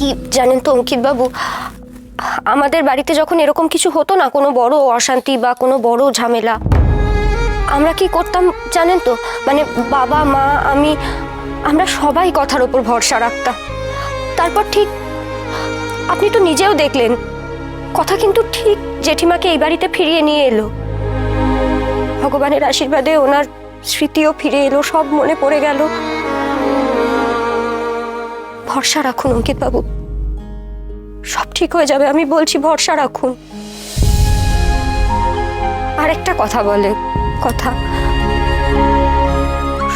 কি জানেন তো অঙ্কিত বাবু আমাদের বাড়িতে যখন এরকম কিছু হতো না, কোনো বড় অশান্তি বা কোনো বড় ঝামেলা, আমরা কি করতাম জানেন তো? মানে বাবা, মা, আমি, আমরা সবাই কথার ওপর ভরসা রাখতাম। তারপর ঠিক, আপনি তো নিজেও দেখলেন, কথা কিন্তু ঠিক জেঠিমাকে এই বাড়িতে ফিরিয়ে নিয়ে এলো। ভগবানের আশীর্বাদে ওনার স্মৃতিও ফিরে এলো, সব মনে পড়ে গেল। ভরসা রাখুন অঙ্কিত বাবু সব ঠিক হয়ে যাবে, আমি বলছি ভরসা রাখুন। আরেকটা কথা বলে, কথা।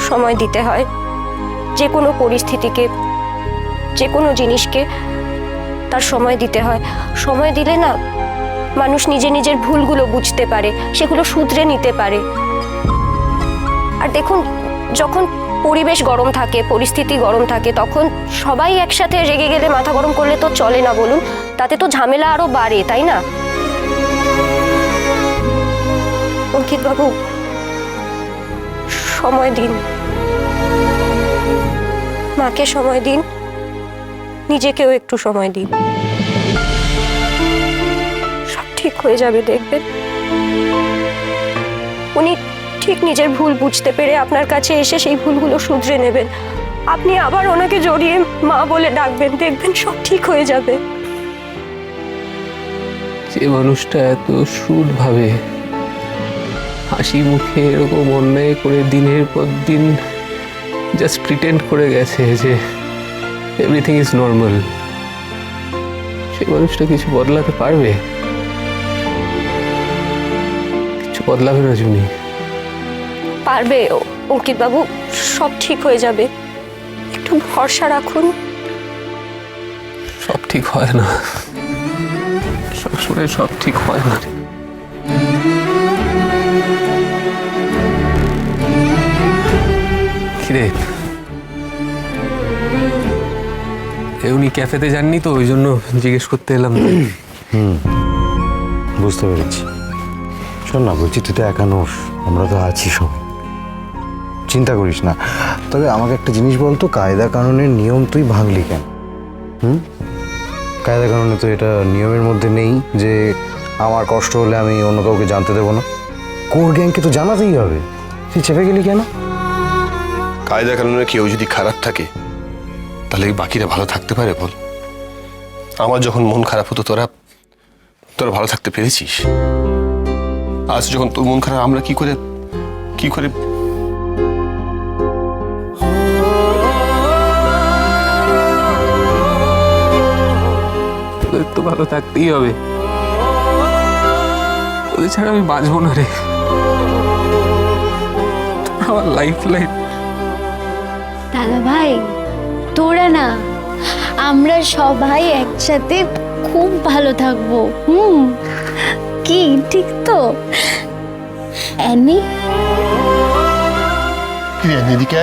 সময় দিতে হয়। যে কোনো পরিস্থিতিকে, যে কোনো জিনিসকে তার সময় দিতে হয়। সময় দিলে না, মানুষ নিজে নিজের ভুলগুলো বুঝতে পারে, সেগুলো শুধরে নিতে পারে। আর দেখুন যখন পরিবেশ গরম থাকে, পরিস্থিতি গরম থাকে, তখন সবাই একসাথে রেগে গেলে মাথা গরম করলে তো চলে না বলুন। তাতে তো ঝামেলা আরও বাড়ে, তাই না? অঙ্কিত বাবু সময় দিন। মাকে সময় দিন। নিজেকেও একটু সময় দিন। সব ঠিক হয়ে যাবে, দেখবেন। উনি ঠিক নিজের ভুল বুঝতে পেরে আপনার কাছে এসে সেই ভুলগুলো শুধরে নেবেন। আপনি আবার ওনাকে জড়িয়ে মা বলে ডাকবেন, দেখবেন সব ঠিক হয়ে যাবে। যে মানুষটা এত সুদভাবে হাসি মুখে এরকম অন্যায় করে দিনের পর দিন জাস্ট প্রিটেন্ড করে গেছে যে এভরিথিং ইজ নর্মাল সেই মানুষটা কিছু বদলাতে পারবে? কিছু বদলাবে না জুনি। পারবে? অঙ্কিত বাবু সব ঠিক হয়ে যাবে। একটু ভরসা রাখুন। সব ঠিক হয় না। সবসময় সব ঠিক হয় না। কিরে? এ উনি ক্যাফেতে যাননি তো ওই জন্য জিজ্ঞেস করতে এলাম। বুঝতে পেরেছি। শোন না বলছি তুই তো একা নোস আমরা তো আছি সব চিন্তা করিস না। তবে আমাকে একটা জিনিস বলতো কায়দা কানুনের নিয়ম তুই ভাঙলি কেন? হুম? কায়দা কানুনে তো এটা নিয়মের মধ্যে নেই যে আমার কষ্ট হলে আমি অন্য কাউকে জানতে দেবো না। কোর গ্যাংকে তো জানাতেই হবে। তুই চেপে গেলি কেন? কায়দা কানুনে কেউ যদি খারাপ থাকে, তাহলে বাকিরা ভালো থাকতে পারে বল? আমার যখন মন খারাপ হতো তোরা তোরা ভালো থাকতে পেরেছিস? আজ যখন তোর মন খারাপ, আমরা কি করে কি করে ভালো থাকতেই হবে। ওদের ছাড়া আমি বাঁচবো না রে। আমার লাইফ লাইফ দাদা ভাই তোরা না আমরা সবাই একসাথে খুব ভালো থাকব। হুম কি ঠিক তো? অ্যানি এদিকে